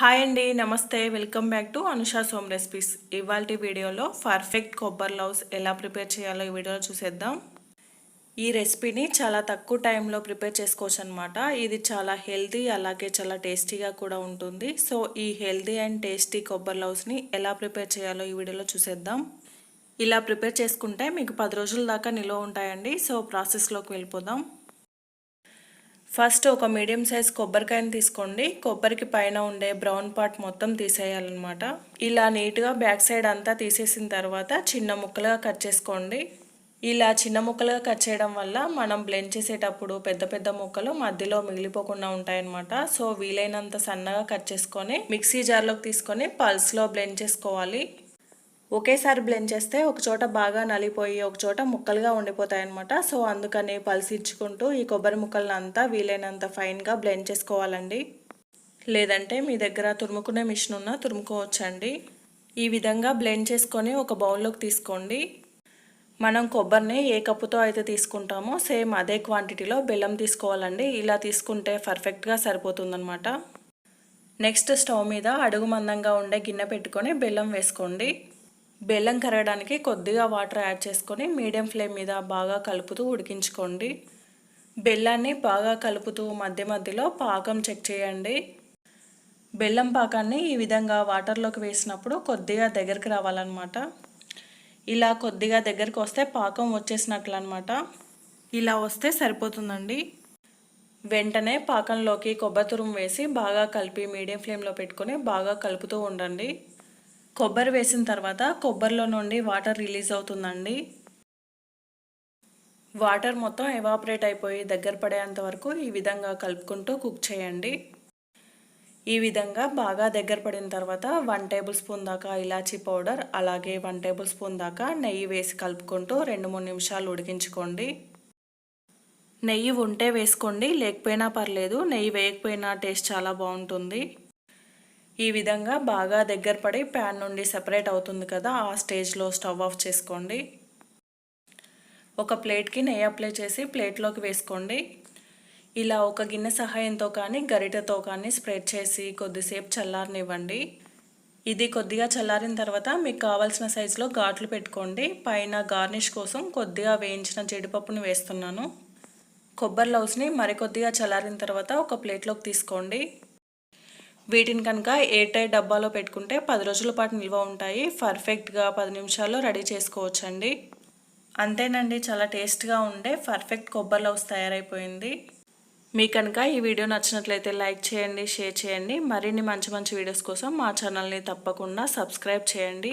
Hi అండి నమస్తే. Welcome back to Anusha soan recipes ఇవాళ వీడియోలో పర్ఫెక్ట్ కొబ్బరి లవ్స్ ఎలా ప్రిపేర్ చేయాలో ఈ వీడియోలో చూసేద్దాం. ఈ రెసిపీని చాలా తక్కువ టైంలో ప్రిపేర్ చేసుకోవచ్చు అనమాట ఇది చాలా హెల్తీ అలాగే చాలా టేస్టీగా కూడా ఉంటుంది. సో ఈ హెల్తీ అండ్ టేస్టీ కొబ్బరి లవ్స్ని ఎలా ప్రిపేర్ చేయాలో ఈ వీడియోలో చూసేద్దాం. ఇలా ప్రిపేర్ చేసుకుంటే మీకు పది రోజుల దాకా నిల్వ ఉంటాయండి. సో ప్రాసెస్లోకి వెళ్ళిపోదాం. ఫస్ట్ ఒక మీడియం సైజ్ కొబ్బరికాయని తీసుకోండి. కొబ్బరికి పైన ఉండే బ్రౌన్ పార్ట్ మొత్తం తీసేయాలన్నమాట. ఇలా నీట్గా బ్యాక్ సైడ్ అంతా తీసేసిన తర్వాత చిన్న ముక్కలుగా కట్ చేసుకోండి. ఇలా చిన్న ముక్కలుగా కట్ చేయడం వల్ల మనం బ్లెండ్ చేసేటప్పుడు పెద్ద పెద్ద ముక్కలు మధ్యలో మిగిలిపోకుండా ఉంటాయన్నమాట. సో వీలైనంత సన్నగా కట్ చేసుకొని మిక్సీ జార్లోకి తీసుకొని పల్స్లో బ్లెండ్ చేసుకోవాలి. ఒకేసారి బ్లెండ్ చేస్తే ఒక చోట బాగా నలిపోయి ఒక చోట ముక్కలుగా ఉండిపోతాయి అనమాట సో అందుకని పలిసించుకుంటూ ఈ కొబ్బరి ముక్కలను అంతా వీలైనంత ఫైన్గా బ్లెండ్ చేసుకోవాలండి. లేదంటే మీ దగ్గర తురుముకునే మిషన్ ఉన్నా తురుముకోవచ్చండి. ఈ విధంగా బ్లెండ్ చేసుకొని ఒక బౌల్లోకి తీసుకోండి. మనం కొబ్బరిని ఏ కప్పుతో అయితే తీసుకుంటామో సేమ్ అదే క్వాంటిటీలో బెల్లం తీసుకోవాలండి. ఇలా తీసుకుంటే పర్ఫెక్ట్గా సరిపోతుందన్నమాట. నెక్స్ట్ స్టవ్ మీద అడుగు మందంగా ఉండే గిన్నె పెట్టుకొని బెల్లం వేసుకోండి. బెల్లం కరగడానికి కొద్దిగా వాటర్ యాడ్ చేసుకొని మీడియం ఫ్లేమ్ మీద బాగా కలుపుతూ ఉడికించుకోండి. బెల్లాన్ని బాగా కలుపుతూ మధ్య మధ్యలో పాకం చెక్ చేయండి. బెల్లం పాకాన్ని ఈ విధంగా వాటర్లోకి వేసినప్పుడు కొద్దిగా దగ్గరికి రావాలన్నమాట. ఇలా కొద్దిగా దగ్గరికి వస్తే పాకం వచ్చేసినట్లు అనమాట ఇలా వస్తే సరిపోతుందండి. వెంటనే పాకంలోకి కొబ్బరి తురుము వేసి బాగా కలిపి మీడియం ఫ్లేమ్లో పెట్టుకొని బాగా కలుపుతూ ఉండండి. కొబ్బరి వేసిన తర్వాత కొబ్బరిలో నుండి వాటర్ రిలీజ్ అవుతుందండి. వాటర్ మొత్తం ఎవాపరేట్ అయిపోయి దగ్గర పడేంత వరకు ఈ విధంగా కలుపుకుంటూ కుక్ చేయండి. ఈ విధంగా బాగా దగ్గర పడిన తర్వాత వన్ టేబుల్ స్పూన్ దాకా ఇలాచీ పౌడర్ అలాగే వన్ టేబుల్ స్పూన్ దాకా నెయ్యి వేసి కలుపుకుంటూ రెండు మూడు నిమిషాలు ఉడికించుకోండి. నెయ్యి ఉంటే వేసుకోండి లేకపోయినా పర్లేదు. నెయ్యి వేయకపోయినా టేస్ట్ చాలా బాగుంటుంది. ఈ విధంగా బాగా దగ్గర పడి ప్యాన్ నుండి సెపరేట్ అవుతుంది కదా ఆ స్టేజ్లో స్టవ్ ఆఫ్ చేసుకోండి. ఒక ప్లేట్కి నెయ్యి అప్లై చేసి ప్లేట్లోకి వేసుకోండి. ఇలా ఒక గిన్నె సహాయంతో కానీ గరిటెతో కానీ స్ప్రెడ్ చేసి కొద్దిసేపు చల్లారనివ్వండి. ఇది కొద్దిగా చల్లారిన తర్వాత మీకు కావాల్సిన సైజులో ఘాట్లు పెట్టుకోండి. పైన గార్నిష్ కోసం కొద్దిగా వేయించిన జీడిపప్పును వేస్తున్నాను. కొబ్బరి లౌస్ని మరికొద్దిగా చల్లారిన తర్వాత ఒక ప్లేట్లోకి తీసుకోండి. వీటిని కనుక ఎయిర్ టైట్ డబ్బాలో పెట్టుకుంటే పది రోజుల పాటు నిల్వ ఉంటాయి. పర్ఫెక్ట్గా పది నిమిషాల్లో రెడీ చేసుకోవచ్చండి. అంతేనండి చాలా టేస్ట్గా ఉండే పర్ఫెక్ట్ కొబ్బరి లవ్స్ తయారైపోయింది. మీకు కనుక ఈ వీడియో నచ్చినట్లయితే లైక్ చేయండి షేర్ చేయండి. మరిన్ని మంచి మంచి వీడియోస్ కోసం మా ఛానల్ని తప్పకుండా సబ్స్క్రైబ్ చేయండి.